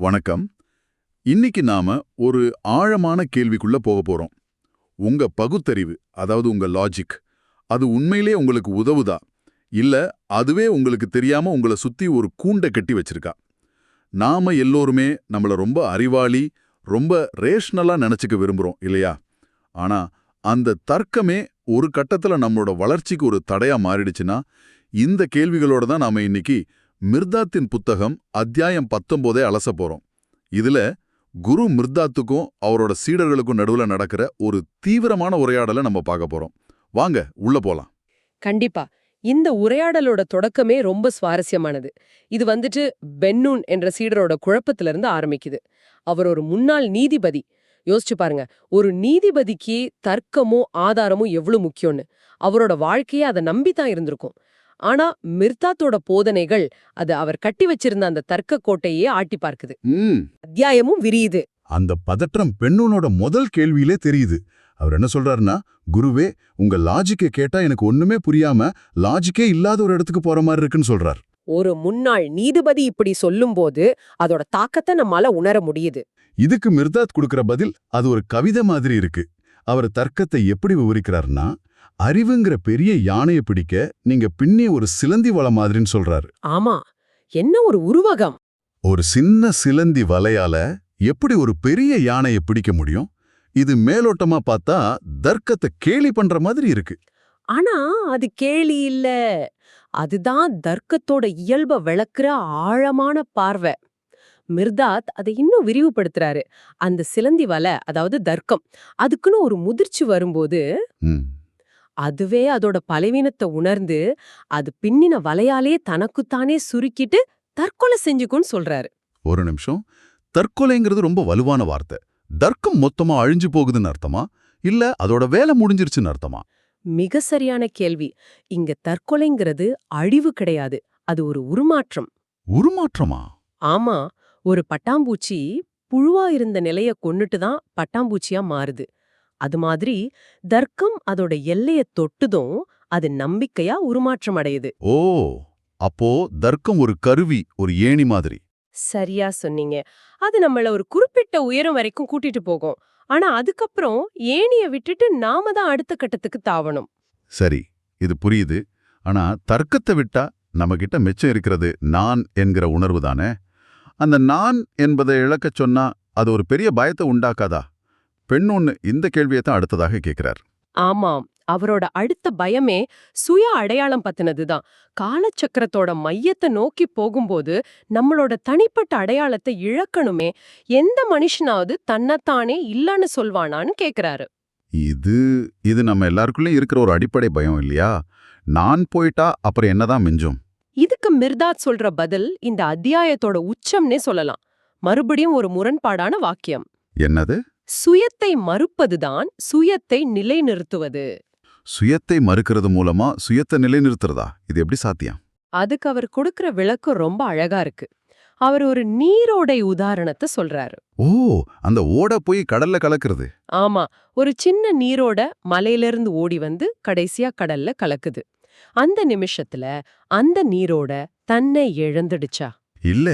வணக்கம். இன்னைக்கு நாம ஒரு ஆழமான கேள்விக்குள்ள போக போறோம். உங்க பகுத்தறிவு அதாவது உங்க லாஜிக் அது உண்மையிலே உங்களுக்கு உதவுதா? இல்ல அதுவே உங்களுக்கு தெரியாம உங்களை சுத்தி ஒரு கூண்டை கட்டி வச்சிருக்கா? நாம எல்லோருமே நம்மள ரொம்ப அறிவாளி ரொம்ப ரேஷனலா நினைச்சுக்க விரும்புறோம் இல்லையா? ஆனா அந்த தர்க்கமே ஒரு கட்டத்துல நம்மளோட வளர்ச்சிக்கு ஒரு தடையா மாறிடுச்சுன்னா இந்த கேள்விகளோட தான் நாம இன்னைக்கு மிர்தாத்தின் புத்தகம் அத்தியாயம் பத்தொம்போதே அலச போறோம். இதுல குரு மிர்தாத்துக்கும் அவரோட சீடர்களுக்கும் நடுவுல நடக்கிற ஒரு தீவிரமான உரையாடலை நம்ம பார்க்க போறோம். வாங்க உள்ள போலாம். கண்டிப்பா. இந்த உரையாடலோட தொடக்கமே ரொம்ப சுவாரஸ்யமானது. இது வந்துட்டு பென்னூன் என்ற சீடரோட குழப்பத்திலிருந்து ஆரம்பிக்குது. அவர் ஒரு முன்னாள் நீதிபதி. யோசிச்சு பாருங்க ஒரு நீதிபதிக்கு தர்க்கமோ ஆதாரமோ எவ்வளவு முக்கியம்னு. அவரோட வாழ்க்கையே அதை நம்பித்தான் இருந்திருக்கும். ஆனா மிர்தாத்தோட போதனைகள் அது அவர் கட்டி வச்சிருந்த அந்த தர்க்க கோட்டையே ஆட்டி பார்க்குது. அத்தியாயமும் விரியுது. அந்த பதற்றம் பெண்ணோட முதல் கேள்வியிலே தெரியுது. அவர் என்ன சொல்றாருன்னா குருவே உங்க லாஜிக்கை கேட்டா எனக்கு ஒண்ணுமே புரியாம லாஜிக்கே இல்லாத ஒரு இடத்துக்கு போற மாதிரி இருக்குன்னு சொல்றார். ஒரு முன்னாள் நீதிபதி இப்படி சொல்லும்போது அதோட தாக்கத்தை நம்மால உணர முடியுது. இதுக்கு மிர்தாத் கொடுக்கிற பதில் அது ஒரு கவிதை மாதிரி இருக்கு. அவர் தர்க்கத்தை எப்படி விவரிக்கிறார்னா அறிவுங்கிற பெரிய யானையை பிடிக்க நீங்க பின்னி ஒரு சிலந்தி வலை மாதிரின்னு சொல்றாரு. ஆமா. என்ன ஒரு உருவகம். ஒரு சின்ன சிலந்தி வலையால எப்படி ஒரு பெரிய யானையை பிடிக்க முடியும்? இது மேலோட்டமா பார்த்தா தர்க்கத்தை கேலி பண்ற மாதிரி இருக்கு. ஆனா அது கேலி இல்ல. அதுதான் தர்க்கத்தோட இயல்ப விளக்குற ஆழமான பார்வை. மிர்தாத் அதை இன்னும் விரிவுபடுத்துறாரு. அந்த சிலந்தி வலை அதாவது தர்க்கம் அதுக்குன்னு ஒரு முதிர்ச்சி வரும்போது அதுவே அதோட பலவீனத்தை உணர்ந்து அது பின்னின வலையாலே தனக்குத்தானே சுருக்கிட்டு தற்கொலை செஞ்சுக்குன்னு சொல்றாரு. ஒரு நிமிஷம். தற்கொலைங்கிறது ரொம்ப வலுவான வார்த்தை. தர்க்கம் மொத்தமா அழிஞ்சு போகுதுன்னு அர்த்தமா? இல்ல அதோட வேலை முடிஞ்சிருச்சுன்னு அர்த்தமா? மிக சரியான கேள்வி. இங்க தற்கொலைங்கிறது அழிவு கிடையாது. அது ஒரு உருமாற்றம். உருமாற்றமா? ஆமா. ஒரு பட்டாம்பூச்சி புழுவா இருந்த நிலைய கொன்னுட்டு தான் பட்டாம்பூச்சியா மாறுது. அது மாதிரி தர்க்கம் அதோட எல்லைய தொட்டுதும் அது நம்பிக்கையா உருமாற்றம் அடையுது. ஓ அப்போ தர்க்கம் ஒரு கருவி ஒரு ஏணி மாதிரி. சரியா சொன்னீங்க. அது நம்மள ஒரு குறிப்பிட்ட உயரம் வரைக்கும் கூட்டிட்டு போகும். ஆனா அதுக்கப்புறம் ஏணிய விட்டுட்டு நாம தான் அடுத்த கட்டத்துக்கு தாவணும். சரி இது புரியுது. ஆனா தர்க்கத்தை விட்டா நம்மகிட்ட மிச்சம் இருக்கிறது நான் என்கிற உணர்வு தானே? அந்த நான் என்பதை இழக்கச் சொன்னா அது ஒரு பெரிய பயத்தை உண்டாக்காதா? பெண் ஒண்ணு இந்த கேள்வியை தான் அடுத்ததாக கேட்கிறார். ஆமாம். அவரோட அடுத்த பயமே சுய அடையாளம் பத்தினதுதான். காலச்சக்கரத்தோட மையத்தை நோக்கி போகும்போது நம்மளோட தனிப்பட்ட அடையாளத்தை இழக்கணுமே. எந்த மனுஷனாவது தன்னைத்தானே இல்லன்னு சொல்வானான்னு கேக்குறாரு. இது இது நம்ம எல்லாருக்குள்ளயும் இருக்கிற ஒரு அடிப்படை பயம் இல்லையா? நான் போயிட்டா அப்புறம் என்னதான் மிஞ்சும்? இதுக்கு மிர்தாத் சொல்ற பதில் இந்த அத்தியாயத்தோட உச்சம்னே சொல்லலாம். மறுபடியும் ஒரு முரண்பாடான வாக்கியம். என்னது? சுயத்தை மறுப்பதுதான் சுயத்தை நிலைநிறுத்துவது. சுயத்தை மறுக்கிறது மூலமா சுயத்தை நிலைநிறுத்துறதா? இது எப்படி சாத்தியம்? அதுக்கு அவர் கொடுக்கிற விளக்கம் ரொம்ப அழகா இருக்கு. அவர் ஒரு நீரோடை உதாரணத்தை சொல்றாரு. ஓ அந்த ஓட போய் கடல்ல கலக்கிறது. ஆமா ஒரு சின்ன நீரோட மலையிலிருந்து ஓடி வந்து கடைசியா கடல்ல கலக்குது. அந்த நிமிஷத்துல அந்த நீரோட தன்னை இழந்துடுச்சா இல்ல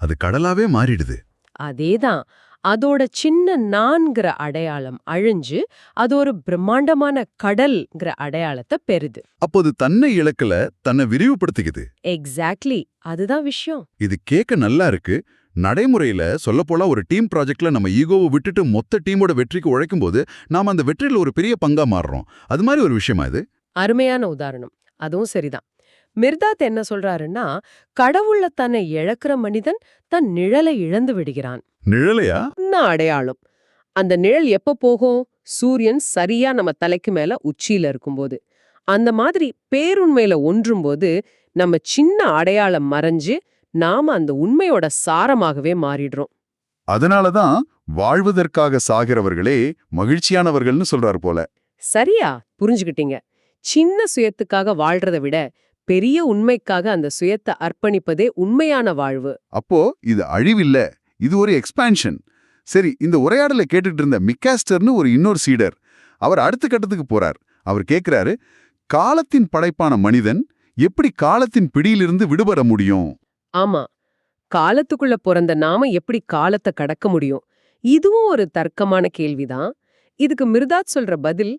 அது கடலாவே மாறிடுது. அதேதான். அதோட சின்ன நான்கிற அடையாளம் அழிஞ்சு அது ஒரு பிரம்மாண்டமான கடல்ங்கிற அடையாளத்தை பெறுது. அப்போ அது தன்னை இழக்கல தன்னை விரிவுபடுத்திக்குது. எக்ஸாக்ட்லி அதுதான் விஷயம். இது கேட்க நல்லா இருக்கு. நடைமுறையில சொல்லப்போனா ஒரு டீம் ப்ராஜெக்ட்ல நம்ம ஈகோவை விட்டுட்டு மொத்த டீமோட வெற்றிக்கு உழைக்கும் போது நாம அந்த வெற்றியில ஒரு பெரிய பங்கா மாறுறோம். அது மாதிரி ஒரு விஷயமா இது? அருமையான உதாரணம். அதுவும் சரிதான். மிர்தாத் என்ன சொல்றாருன்னா கடவுள்ல தன்னை இழக்கிற மனிதன் தன் நிழலை இழந்து விடுகிறான். நிழலையா? அடையாளம்? அந்த நிழல் எப்ப போகும்? சூரியன் சரியா நம்ம தலைக்கு மேல உச்சியில இருக்கும்போது. அந்த மாதிரி பேருண்மையில ஒன்றும்போது நம்ம சின்ன அடையாளம் மறைஞ்சு நாம அந்த உண்மையோட சாரமாகவே மாறிடுறோம். அதனாலதான் வாழ்வதற்காக சாகிறவர்களே மகிழ்ச்சியானவர்கள்னு சொல்றாரு போல. சரியா? புரிஞ்சுக்கிட்டீங்க. சின்ன சுயத்துக்காக வாழ்றதை விட பெரிய உண்மைக்காக அந்த சுயத்தை அர்ப்பணிப்பதே உண்மையான வாழ்வு. அப்போ இது அழிவில்ல. இது ஒரு எக்ஸ்பான்ஷன் சரி இந்த உரையாடலை கேட்டுட்டு இருந்த மிக்காஸ்டர்னு ஒரு இன்னொரு சீடர் அவர் அடுத்த கட்டத்துக்கு போறார். அவர் கேக்குறாரு காலத்தின் படைப்பான மனிதன் எப்படி காலத்தின் பிடியிலிருந்து விடுபட முடியும்? ஆமா. காலத்துக்குள்ள பிறந்த நாம எப்படி காலத்தை கடக்க முடியும்? இதுவும் ஒரு தர்க்கமான கேள்விதான். இதுக்கு மிர்தாத் சொல்ற பதில்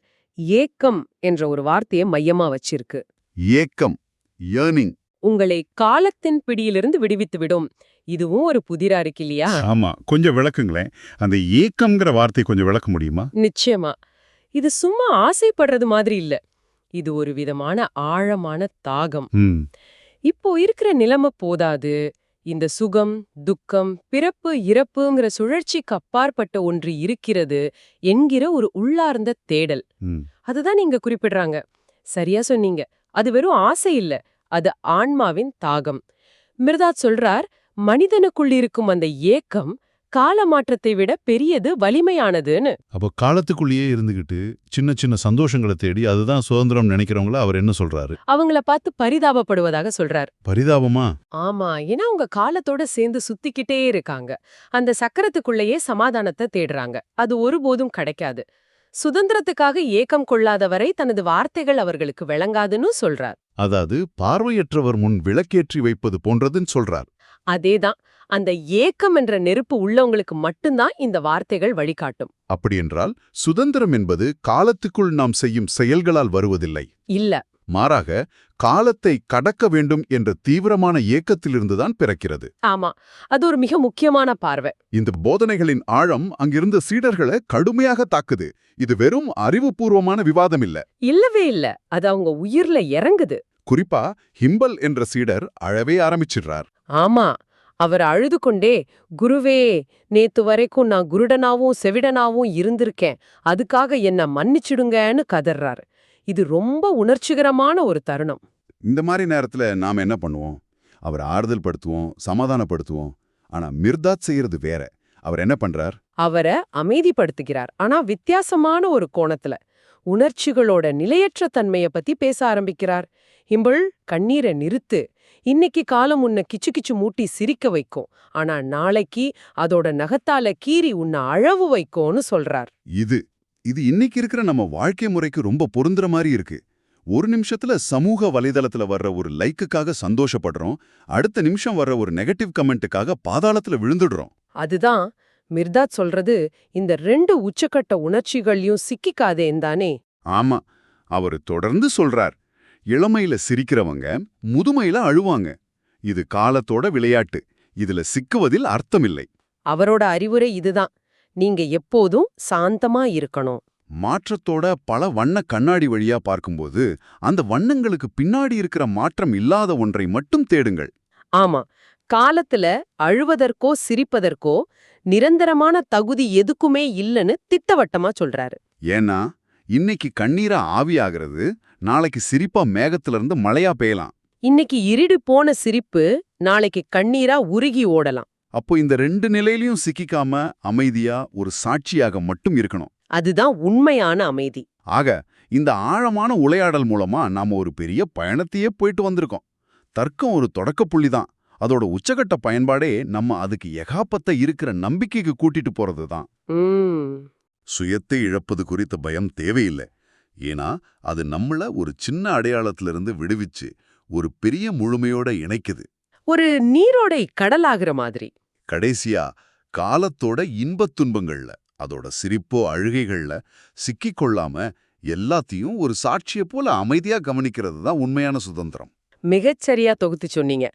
ஏக்கம் என்ற ஒரு வார்த்தையை மையமா வச்சிருக்கு. ஏக்கம் ஏர்னிங் உங்களை காலத்தின் பிடியிலிருந்து விடுவித்து விடும் இதுவும் ஒரு புதிரா இருக்கு இல்லையா? ஆமா கொஞ்சம் விளக்குங்களேன். அந்த ஏக்கம்ங்கிற வார்த்தை கொஞ்சம் விளக்க முடியுமா? நிச்சயமா. இது சும்மா ஆசைப்படுறது மாதிரி இல்ல. இது ஒரு விதமான ஆழமான தாகம். இப்போ இருக்கிற நிலைமை போதாது. இந்த சுகம் துக்கம் பிறப்பு இறப்புங்கிற சுழற்சிக்கு அப்பாற்பட்ட ஒன்று இருக்கிறது என்கிற ஒரு உள்ளார்ந்த தேடல். அதுதான் நீங்க குறிப்பிடுறாங்க. சரியா சொன்னீங்க. அது வெறும் ஆசை இல்ல. அது ஆன்மாவின் தாகம். மிர்தாத் சொல்றார் மனிதனுக்குள் இருக்கும் அந்த ஏக்கம் கால மாற்றத்தை விட பெரியது வலிமையானதுன்னு. அப்போ காலத்துக்குள்ளேயே இருந்துகிட்டு சின்ன சின்ன சந்தோஷங்களை தேடி அதுதான் சுதந்திரம் நினைக்கிறவங்கள அவர் என்ன சொல்றாரு? அவங்கள பார்த்து பரிதாபப்படுவதாக சொல்றார். பரிதாபமா? ஆமா ஏன்னா அவங்க காலத்தோட சேர்ந்து சுத்திக்கிட்டே இருக்காங்க. அந்த சக்கரத்துக்குள்ளேயே சமாதானத்தை தேடுறாங்க. அது ஒருபோதும் கிடைக்காது. சுதந்திரத்துக்காக ஏக்கம் கொள்ளாதவரை தனது வார்த்தைகள் அவர்களுக்கு விளங்காதுன்னு சொல்றார். அதாவது பார்வையற்றவர் முன் விளக்கேற்றி வைப்பது போன்றதுன்னு சொல்றார். அதேதான் அந்த ஏக்கம் என்ற நெருப்பு உள்ளவங்களுக்கு மட்டும்தான் இந்த வார்த்தைகள் வழிகாட்டும். அப்படியென்றால் சுதந்திரம் என்பது காலத்துக்குள் நாம் செய்யும் செயல்களால் வருவதில்லை. இல்ல. மாறாக காலத்தை கடக்க வேண்டும் என்ற தீவிரமான ஏக்கத்திலிருந்துதான் பிறக்கிறது. ஆமா அது ஒரு மிக முக்கியமான பார்வை. இந்த போதனைகளின் ஆழம் அங்கிருந்த சீடர்களை கடுமையாக தாக்குது. இது வெறும் அறிவுபூர்வமான விவாதம் இல்ல. இல்லவே இல்ல அது அவங்க உயிர்ல இறங்குது. குறிப்பா ஹிம்பல் என்ற சீடர் அழவே ஆரம்பிச்சிடுறார். ஆமா அவர் அழுது கொண்டே குருவே நேத்து வரைக்கும் நான் குருடனாவும் செவிடனாவும் இருந்திருக்கேன். அதுக்காக என்ன மன்னிச்சிடுங்கன்னு கதறாரு. இது ரொம்ப உணர்ச்சிகரமான ஒரு தருணம். இந்த மாதிரி நேரத்துல நாம என்ன பண்ணுவோம்? அவர் ஆறுதல் படுத்துவோம் சமாதானப்படுத்துவோம். ஆனா மிர்தாத் செய்யறது வேற. அவர் என்ன பண்றார்? அவரை அமைதிப்படுத்துகிறார். ஆனா வித்தியாசமான ஒரு கோணத்துல உணர்ச்சிகளோட நிலையற்ற தன்மைய பத்தி பேச ஆரம்பிக்கிறார். இம்புள் கண்ணீரை நிறுத்து. இன்னைக்கு காலம் உன்னை கிச்சு கிச்சு மூட்டி சிரிக்க வைக்கும். ஆனா நாளைக்கு அதோட நகத்தால கீறி உன்னை அழவு வைக்கும்னு சொல்றார். இது இது இன்னைக்கு இருக்கிற நம்ம வாழ்க்கை முறைக்கு ரொம்ப பொருந்துற மாதிரி இருக்கு. ஒரு நிமிஷத்துல சமூக வலைதளத்துல வர்ற ஒரு லைக்குக்காக சந்தோஷப்படுறோம் அடுத்த நிமிஷம் வர்ற ஒரு நெகட்டிவ் கமெண்ட்டுக்காக பாதாளத்துல விழுந்துடுறோம். அதுதான் மிர்தாத் சொல்றது இந்த ரெண்டு உச்சக்கட்ட உணர்ச்சிகளையும் சிக்கிக்காதேன் தானே. ஆமா அவர் தொடர்ந்து சொல்றார். இளமையில சிரிக்கிறவங்க முதுமையில அழுவாங்க. இது காலத்தோட விளையாட்டு. இதுல சிக்குவதில் அர்த்தமில்லை. அவரோட அறிவுரை இதுதான். நீங்க எப்போதும் சாந்தமா இருக்கணும். மாற்றத்தோட பல வண்ண கண்ணாடி வழியா பார்க்கும்போது அந்த வண்ணங்களுக்கு பின்னாடி இருக்கிற மாற்றம் இல்லாத ஒன்றை மட்டும் தேடுங்கள். ஆமா. காலத்துல அழுவதற்கோ சிரிப்பதற்கோ நிரந்தரமான தகுதி எதுக்குமே இல்லைன்னு திட்டவட்டமா சொல்றாரு. ஏன்னா இன்னைக்கு கண்ணீரா ஆவியாகிறது நாளைக்கு சிரிப்பா மேகத்துல இருந்து மழையா பெய்யலாம். இன்னைக்கு இருடி போன சிரிப்பு நாளைக்கு கண்ணீரா உருகி ஓடலாம். அப்போ இந்த ரெண்டு நிலையிலயும் சிக்கிக்காம அமைதியா ஒரு சாட்சியாக மட்டும் இருக்கணும். அதுதான் உண்மையான அமைதி. ஆக இந்த ஆழமான உளையாடல் மூலமா நாம ஒரு பெரிய பயணத்தையே போயிட்டு வந்திருக்கோம். தர்க்கம் ஒரு தொடக்க புள்ளிதான் அதோட உச்சகட்ட பயன்பாடே நம்ம அதுக்கு எகாப்பத்த இருக்கிற நம்பிக்கைக்கு கூட்டிட்டு போறது தான் சுயத்தை இழப்பது குறித்த பயம் தேவையில்லை. ஏன்னா அது நம்மள ஒரு சின்ன அடையாளத்திலிருந்து விடுவிச்சு ஒரு பெரிய முழுமையோட இணைக்குது. ஒரு நீரோடை கடலாகிற மாதிரி. கடைசியா காலத்தோட இன்பத் துன்பங்கள்ல அதோட சிரிப்போ அழுகைகள்ல சிக்கிக் கொள்ளாம எல்லாத்தையும் ஒரு சாட்சிய போல அமைதியா கவனிக்கிறது தான் உண்மையான சுதந்திரம். மிகச்சரியா தொகுத்து சொன்னீங்க.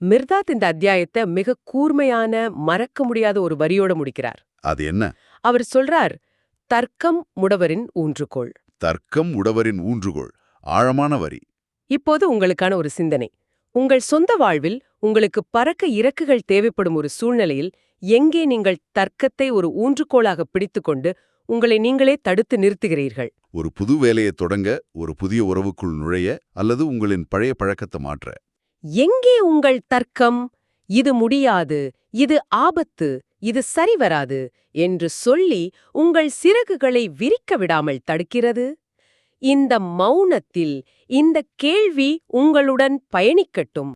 மிர்தாத் இந்த அத்தியாயத்தை மிக கூர்மையான மறக்க முடியாத ஒரு வரியோட முடிக்கிறார். அது என்ன? அவர் சொல்றார் தர்க்கம் முடவரின் ஊன்றுகோள். தர்க்கம் உடவரின் ஊன்றுகோள். ஆழமான வரி. இப்போது உங்களுக்கான ஒரு சிந்தனை. உங்கள் சொந்த வாழ்வில் உங்களுக்கு பறக்க இறக்குகள் தேவைப்படும் ஒரு சூழ்நிலையில் எங்கே நீங்கள் தர்க்கத்தை ஒரு ஊன்றுகோலாக பிடித்துக்கொண்டு உங்களை நீங்களே தடுத்து நிறுத்துகிறீர்கள்? ஒரு புது வேலையை தொடங்க ஒரு புதிய உறவுக்குள் நுழைய அல்லது உங்களின் பழைய பழக்கத்தை மாற்ற. எங்கே உங்கள் தர்க்கம்? இது முடியாது இது ஆபத்து இது சரிவராது என்று சொல்லி உங்கள் சிறகுகளை விரிக்க விடாமல் தடுக்கிறது. இந்த மௌனத்தில் இந்த கேள்வி உங்களுடன் பயணிக்கட்டும்.